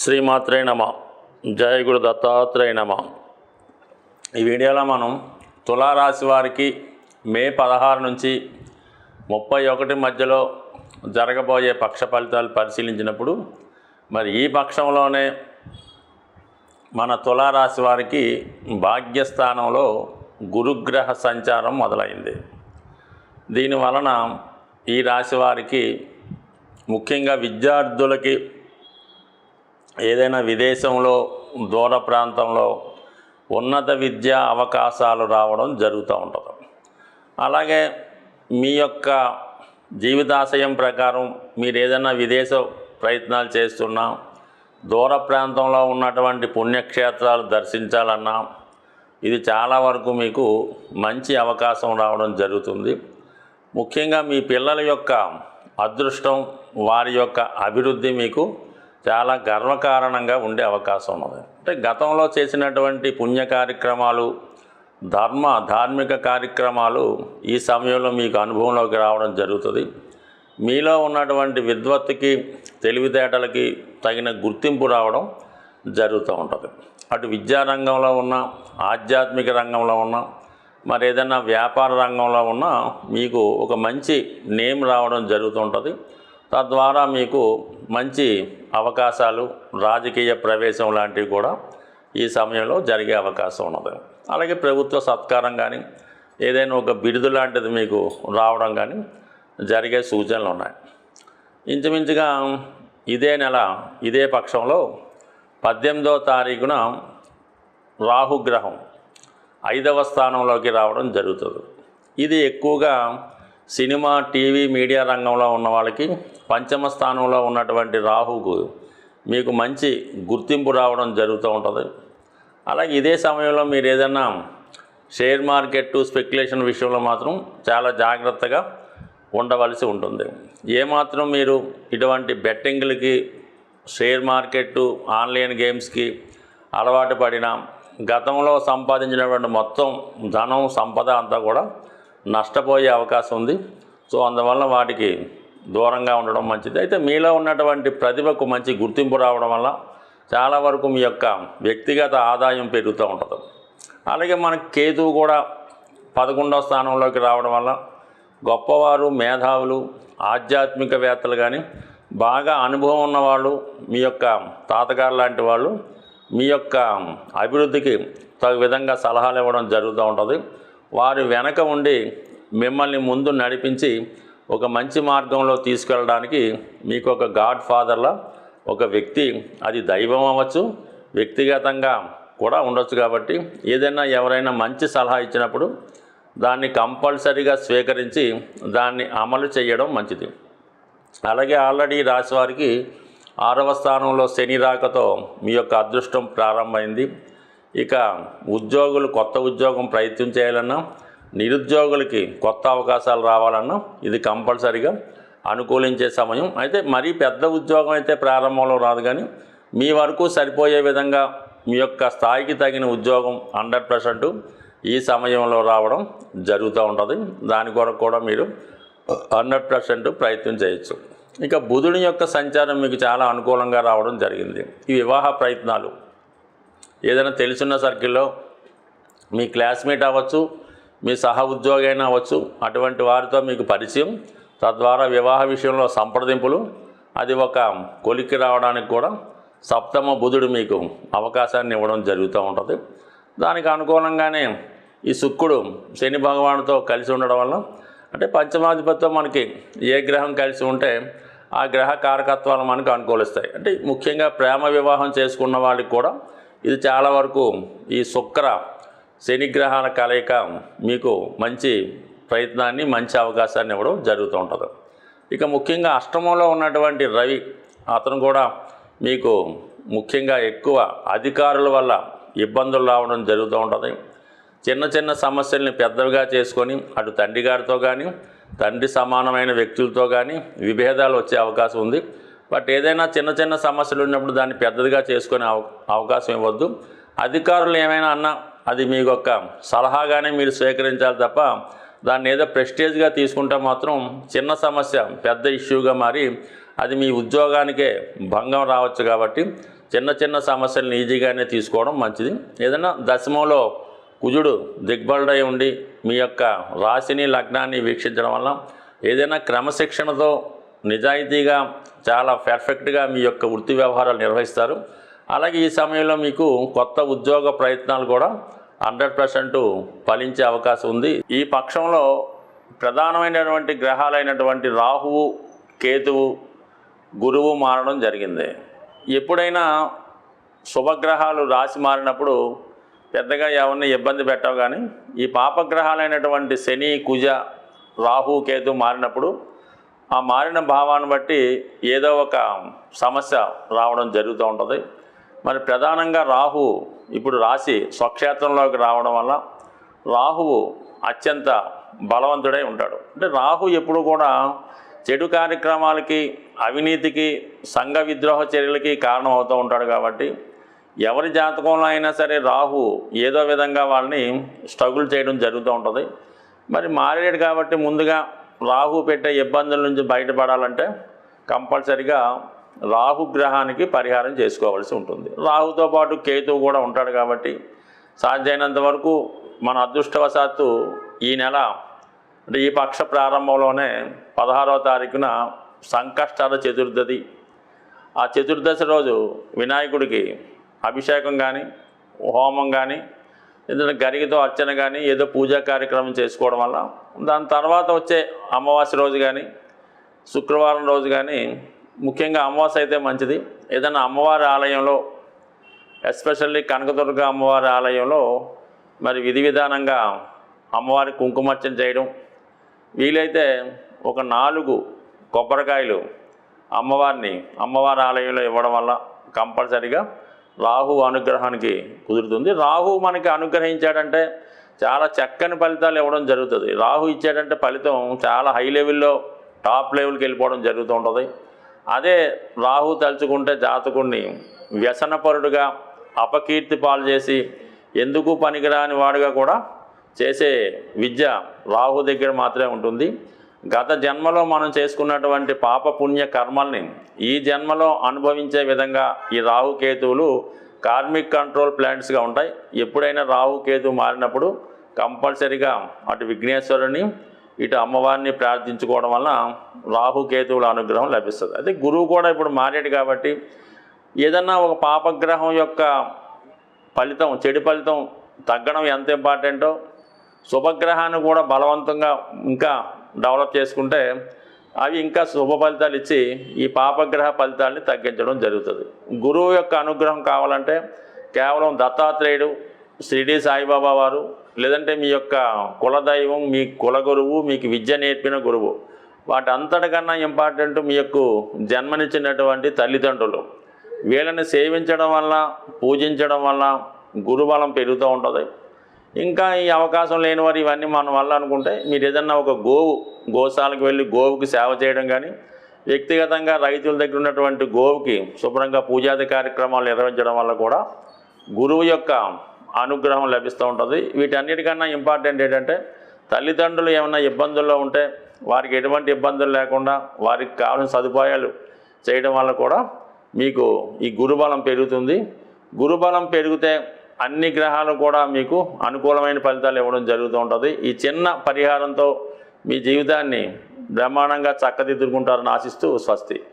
శ్రీమాత్రే నమ. జయ గురు దత్తాత్రేయ నమ. ఈ వీడియోలో మనం తులారాశి వారికి మే పదహారు నుంచి ముప్పై ఒకటి మధ్యలో జరగబోయే పక్ష ఫలితాలు పరిశీలించినప్పుడు మరి ఈ పక్షంలోనే మన తులారాశి వారికి భాగ్యస్థానంలో గురుగ్రహ సంచారం మొదలైంది. దీని వలన ఈ రాశి వారికి ముఖ్యంగా విద్యార్థులకి ఏదైనా విదేశంలో దూర ప్రాంతంలో ఉన్నత విద్యా అవకాశాలు రావడం జరుగుతూ ఉంటుంది. అలాగే మీ యొక్క జీవితాశయం ప్రకారం మీరు ఏదైనా విదేశ ప్రయత్నాలు చేస్తున్నా దూర ప్రాంతంలో ఉన్నటువంటి పుణ్యక్షేత్రాలు దర్శించాలన్నా ఇది చాలా వరకు మీకు మంచి అవకాశం రావడం జరుగుతుంది. ముఖ్యంగా మీ పిల్లల యొక్క అదృష్టం వారి యొక్క అభివృద్ధి మీకు చాలా గర్వకారణంగా ఉండే అవకాశం ఉన్నది. అంటే గతంలో చేసినటువంటి పుణ్య కార్యక్రమాలు ధర్మ ధార్మిక కార్యక్రమాలు ఈ సమయంలో మీకు అనుభవంలోకి రావడం జరుగుతుంది. మీలో ఉన్నటువంటి విద్వత్తుకి తెలివితేటలకి తగిన గుర్తింపు రావడం జరుగుతూ ఉంటుంది. అటు విద్యా రంగంలో ఉన్న ఆధ్యాత్మిక రంగంలో ఉన్న మరి ఏదైనా వ్యాపార రంగంలో ఉన్న మీకు ఒక మంచి నేమ్ రావడం జరుగుతుంటుంది తద్వారా మీకు మంచి అవకాశాలు రాజకీయ ప్రవేశం లాంటివి కూడా ఈ సమయంలో జరిగే అవకాశం ఉన్నది. అలాగే ప్రభుత్వ సత్కారం కానీ ఏదైనా ఒక బిరుదు లాంటిది మీకు రావడం కానీ జరిగే సూచనలు ఉన్నాయి. ఇంచుమించుగా ఇదే నెల ఇదే పక్షంలో పద్దెనిమిదో తారీఖున రాహుగ్రహం ఐదవ స్థానంలోకి రావడం జరుగుతుంది. ఇది ఎక్కువగా సినిమా టీవీ మీడియా రంగంలో ఉన్న వాళ్ళకి పంచమ స్థానంలో ఉన్నటువంటి రాహుకు మీకు మంచి గుర్తింపు రావడం జరుగుతూ ఉంటుంది. అలాగే ఇదే సమయంలో మీరు ఏదైనా షేర్ మార్కెట్ స్పెక్యులేషన్ విషయంలో మాత్రం చాలా జాగ్రత్తగా ఉండవలసి ఉంటుంది. ఏమాత్రం మీరు ఇటువంటి బెట్టింగ్లకి షేర్ మార్కెట్ ఆన్లైన్ గేమ్స్కి అలవాటు పడిన గతంలో సంపాదించినటువంటి మొత్తం ధనం సంపద అంతా కూడా నష్టపోయే అవకాశం ఉంది. సో అందువల్ల వాటికి దూరంగా ఉండడం మంచిది. అయితే మీలో ఉన్నటువంటి ప్రతిభకు మంచి గుర్తింపు రావడం వల్ల చాలా వరకు మీ యొక్క వ్యక్తిగత ఆదాయం పెరుగుతూ ఉంటుంది. అలాగే మనకి కేతువు కూడా పదకొండవ స్థానంలోకి రావడం వల్ల గొప్పవారు మేధావులు ఆధ్యాత్మికవేత్తలు కానీ బాగా అనుభవం ఉన్నవాళ్ళు మీ యొక్క తాతగారు లాంటి వాళ్ళు మీ యొక్క అభివృద్ధికి తగు విధంగా సలహాలు ఇవ్వడం జరుగుతూ ఉంటుంది. వారి వెనక ఉండి మిమ్మల్ని ముందు నడిపించి ఒక మంచి మార్గంలో తీసుకెళ్ళడానికి మీకు ఒక గాడ్ ఫాదర్లా ఒక వ్యక్తి అది దైవం అవ్వచ్చు వ్యక్తిగతంగా కూడా ఉండొచ్చు కాబట్టి ఏదైనా ఎవరైనా మంచి సలహా ఇచ్చినప్పుడు దాన్ని కంపల్సరీగా స్వీకరించి దాన్ని అమలు చేయడం మంచిది. అలాగే ఆల్రెడీ రాశివారికి వారికి ఆరవ స్థానంలో శని రాకతో మీ యొక్క అదృష్టం ప్రారంభమైంది. ఇక ఉద్యోగులు కొత్త ఉద్యోగం ప్రయత్నం చేయాలన్నా నిరుద్యోగులకి కొత్త అవకాశాలు రావాలన్నా ఇది కంపల్సరిగా అనుకూలించే సమయం. అయితే మరీ పెద్ద ఉద్యోగం అయితే ప్రారంభంలో రాదు కానీ మీ వరకు సరిపోయే విధంగా మీ యొక్క స్థాయికి తగిన ఉద్యోగం హండ్రెడ్ పర్సెంట్ ఈ సమయంలో రావడం జరుగుతూ ఉంటుంది. దాని కొరకు కూడా మీరు హండ్రెడ్ పర్సెంట్ ప్రయత్నం చేయొచ్చు. ఇక బుధుని యొక్క సంచారం మీకు చాలా అనుకూలంగా రావడం జరిగింది. ఈ వివాహ ప్రయత్నాలు ఏదైనా తెలుసున్న సర్కిల్లో మీ క్లాస్మేట్ అవ్వచ్చు మీ సహ ఉద్యోగి అయినా అవ్వచ్చు అటువంటి వారితో మీకు పరిచయం తద్వారా వివాహ విషయంలో సంప్రదింపులు అది ఒక కొలిక్కి రావడానికి కూడా సప్తమ బుధుడు మీకు అవకాశాన్ని ఇవ్వడం జరుగుతూ ఉంటుంది. దానికి అనుకూలంగానే ఈ శుక్రుడు శని భగవానుతో కలిసి ఉండడం వల్ల అంటే పంచమాధిపత్యం మనకి ఏ గ్రహం కలిసి ఉంటే ఆ గ్రహ కారకత్వాలు మనకు అనుకూలిస్తాయి. అంటే ముఖ్యంగా ప్రేమ వివాహం చేసుకున్న వాళ్ళకి కూడా ఇది చాలా వరకు ఈ శుక్ర శనిగ్రహాల కలయిక మీకు మంచి ప్రయత్నాన్ని మంచి అవకాశాన్ని ఇవ్వడం జరుగుతూ ఉంటుంది. ఇక ముఖ్యంగా అష్టమంలో ఉన్నటువంటి రవి అతను కూడా మీకు ముఖ్యంగా ఎక్కువ అధికారుల వల్ల ఇబ్బందులు రావడం జరుగుతూ ఉంటుంది. చిన్న చిన్న సమస్యల్ని పెద్దవిగా చేసుకొని అటు తండ్రి గారితో కానీ తండ్రి సమానమైన వ్యక్తులతో కానీ విభేదాలు వచ్చే అవకాశం ఉంది. బట్ ఏదైనా చిన్న చిన్న సమస్యలు ఉన్నప్పుడు దాన్ని పెద్దదిగా చేసుకునే అవకాశం ఇవ్వద్దు. అధికారులు ఏమైనా అన్నా అది మీ యొక్క సలహాగానే మీరు స్వీకరించాలి తప్ప దాన్ని ఏదో ప్రెస్టేజ్గా తీసుకుంటే మాత్రం చిన్న సమస్య పెద్ద ఇష్యూగా మారి అది మీ ఉద్యోగానికే భంగం రావచ్చు కాబట్టి చిన్న చిన్న సమస్యలను ఈజీగానే తీసుకోవడం మంచిది. ఏదైనా దశమంలో కుజుడు దిగ్బలుడై ఉండి మీ యొక్క రాశిని లగ్నాన్ని వీక్షించడం వల్ల ఏదైనా క్రమశిక్షణతో నిజాయితీగా చాలా పర్ఫెక్ట్గా మీ యొక్క వృత్తి వ్యవహారాలు నిర్వహిస్తారు. అలాగే ఈ సమయంలో మీకు కొత్త ఉద్యోగ ప్రయత్నాలు కూడా హండ్రెడ్ పర్సెంట్ ఫలించే అవకాశం ఉంది. ఈ పక్షంలో ప్రధానమైనటువంటి గ్రహాలైనటువంటి రాహువు కేతువు గురువు మారడం జరిగింది. ఎప్పుడైనా శుభగ్రహాలు రాసి మారినప్పుడు పెద్దగా ఎవరిని ఇబ్బంది పెట్టవు కానీ ఈ పాపగ్రహాలైనటువంటి శని కుజ రాహు కేతు మారినప్పుడు ఆ మారిన భావాన్ని బట్టి ఏదో ఒక సమస్య రావడం జరుగుతూ ఉంటుంది. మరి ప్రధానంగా రాహు ఇప్పుడు రాశి స్వక్షేత్రంలోకి రావడం వల్ల రాహువు అత్యంత బలవంతుడై ఉంటాడు. అంటే రాహు ఎప్పుడు కూడా చెడు కార్యక్రమాలకి అవినీతికి సంఘ విద్రోహ చర్యలకి కారణం అవుతూ ఉంటాడు కాబట్టి ఎవరి జాతకంలో అయినా సరే రాహు ఏదో విధంగా వాళ్ళని స్ట్రగుల్ చేయడం జరుగుతూ ఉంటుంది. మరి మారేడు కాబట్టి ముందుగా రాహు పెట్టే ఇబ్బందుల నుంచి బయటపడాలంటే కంపల్సరిగా రాహు గ్రహానికి పరిహారం చేసుకోవాల్సి ఉంటుంది. రాహుతో పాటు కేతువు కూడా ఉంటాడు కాబట్టి సాధ్యమైనంత వరకు మన అదృష్టవశాత్తు ఈ నెల అంటే ఈ పక్ష ప్రారంభంలోనే పదహారవ తారీఖున సంకష్టాల చతుర్దశి ఆ చతుర్దశి రోజు వినాయకుడికి అభిషేకం కానీ హోమం కానీ ఏదైనా గరిగితో అర్చన కానీ ఏదో పూజా కార్యక్రమం చేసుకోవడం వల్ల దాని తర్వాత వచ్చే అమావాస్య రోజు కానీ శుక్రవారం రోజు కానీ ముఖ్యంగా అమావాస్య అయితే మంచిది. ఏదైనా అమ్మవారి ఆలయంలో ఎస్పెషల్లీ కనకదుర్గ అమ్మవారి ఆలయంలో మరి విధి విధానంగా అమ్మవారి కుంకుమర్చన చేయడం. వీలైతే ఒక నాలుగు కొబ్బరికాయలు అమ్మవారిని అమ్మవారి ఆలయంలో ఇవ్వడం వల్ల కంపల్సరిగా రాహు అనుగ్రహానికి కుదురుతుంది. రాహు మనకి అనుగ్రహించాడంటే చాలా చక్కని ఫలితాలు ఇవ్వడం జరుగుతుంది. రాహు ఇచ్చాడంటే ఫలితం చాలా హై లెవెల్లో టాప్ లెవెల్కి వెళ్ళిపోవడం జరుగుతూ ఉంటుంది. అదే రాహు తలుచుకుంటే జాతకుడిని వ్యసనపరుడుగా అపకీర్తి పాలు చేసి ఎందుకు పనికిరాని వాడుగా కూడా చేసే విద్య రాహు దగ్గర మాత్రమే ఉంటుంది. గత జన్మలో మనం చేసుకున్నటువంటి పాప పుణ్య కర్మల్ని ఈ జన్మలో అనుభవించే విధంగా ఈ రాహు కేతువులు కార్మిక్ కంట్రోల్ ప్లాంట్స్గా ఉంటాయి. ఎప్పుడైనా రాహు మారినప్పుడు కంపల్సరిగా అటు విఘ్నేశ్వరుని ఇటు అమ్మవారిని ప్రార్థించుకోవడం వల్ల రాహు కేతువుల అనుగ్రహం లభిస్తుంది. అయితే గురువు కూడా ఇప్పుడు మారాడు కాబట్టి ఏదన్నా ఒక పాపగ్రహం యొక్క ఫలితం చెడు ఫలితం తగ్గడం ఎంత ఇంపార్టెంటో శుభగ్రహాన్ని కూడా బలవంతంగా ఇంకా డెవలప్ చేసుకుంటే అవి ఇంకా శుభ ఫలితాలు ఇచ్చి ఈ పాపగ్రహ ఫలితాలని తగ్గించడం జరుగుతుంది. గురువు యొక్క అనుగ్రహం కావాలంటే కేవలం దత్తాత్రేయుడు షిరిడి సాయిబాబా వారు లేదంటే మీ యొక్క కులదైవం మీ కుల గురువు మీకు విద్య నేర్పిన గురువు. వాటి అంతటికన్నా ఇంపార్టెంట్ మీ యొక్క జన్మనిచ్చినటువంటి తల్లిదండ్రులు. వీళ్ళని సేవించడం వల్ల పూజించడం వల్ల గురుబలం పెరుగుతూ ఉంటుంది. ఇంకా ఈ అవకాశం లేని వారు ఇవన్నీ మన వల్ల అనుకుంటే మీరు ఏదన్నా ఒక గోవు గోశాలకు వెళ్ళి గోవుకి సేవ చేయడం కానీ వ్యక్తిగతంగా రైతుల దగ్గర ఉన్నటువంటి గోవుకి శుభ్రంగా పూజాది కార్యక్రమాలు నిర్వహించడం వల్ల కూడా గురువు యొక్క అనుగ్రహం లభిస్తూ ఉంటుంది. వీటన్నిటికన్నా ఇంపార్టెంట్ ఏంటంటే తల్లిదండ్రులు ఏమైనా ఇబ్బందుల్లో ఉంటే వారికి ఎటువంటి ఇబ్బందులు లేకుండా వారికి కావాల్సిన సదుపాయాలు చేయడం వల్ల కూడా మీకు ఈ గురుబలం పెరుగుతుంది. గురుబలం పెరిగితే అన్ని గ్రహాలు కూడా మీకు అనుకూలమైన ఫలితాలు ఇవ్వడం జరుగుతూ ఉంటుంది. ఈ చిన్న పరిహారంతో మీ జీవితాన్ని బ్రహ్మాండంగా చక్కదిద్దుకుంటారని ఆశిస్తూ స్వస్తి.